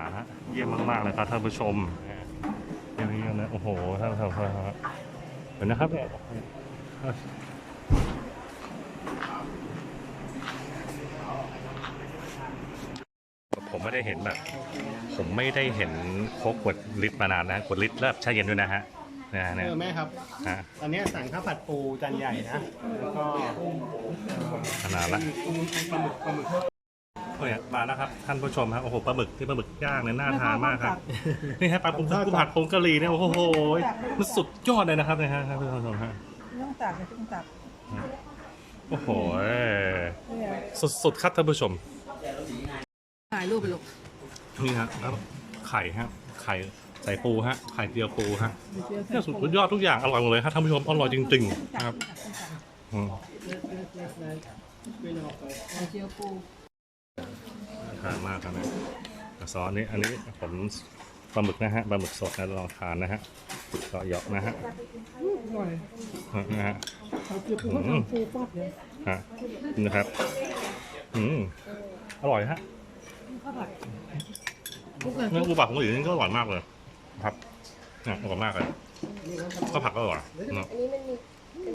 อ่าฮะเยี่ยมมากๆเลยครับท่านผู้ชมเยี่ยมเยี่ยมเลยโอ้โหท่านท่านท่านท่านเห็นนะครับเนี่ยผมไม่ได้เห็นแบบ ผมไม่ได้เห็นโคกขวดลิตรมานานนะขวดลิตรแล้วแบบแช่เย็นด้วยนะฮะนะฮะเอเนี่ยอแม่ครับฮะอันเนี้ยสั่งข้าวผัดปูจานใหญ่นะแล้วก็ขนาดละปูปลาหมึกปลาหมึก เนี่ยมาแล้วครับท่านผู้ชมครับโอ้โหปลาหมึกที่ปลาหมึกย่างเนี่ยน่าทานมากครับนี่ฮะปลาปูปูผัดผงกะหรี่เนี่ยโอ้โหมันสุดยอดเลยนะครับเนี่ยฮะท่านผู้ชมฮะไม่ต้องตักไม่ต้องตักโอ้โหเนี่ยสุดๆครับท่านผู้ชมถ่ายรูปไปลูกนี่ฮะแล้วไข่ฮะไข่ใส่ปูฮะไข่เจียวปูฮะเจียวเนี่ยสุดยอดทุกอย่างอร่อยหมดเลยครับท่านผู้ชมอร่อยจริงๆนะครับอืมไข่เจียวปู ทานมากครับนี่ยซอสนี้อันนี้ผมปลาหมึกนะฮะปลาหมึกสดนะลองทานนะฮะก็หยอกนะฮะอร่อยนะฮะเจียวปูเขาทำปูฟอดเลยฮะนะครับอืมอร่อยฮะเลยเนื้อปูปลาของหลีนี่ก็อร่อยมากเลย ครับเนี่ยอร่อยมากเลยข้าวผัดก็อร่อยเนอะอันนี้มันมี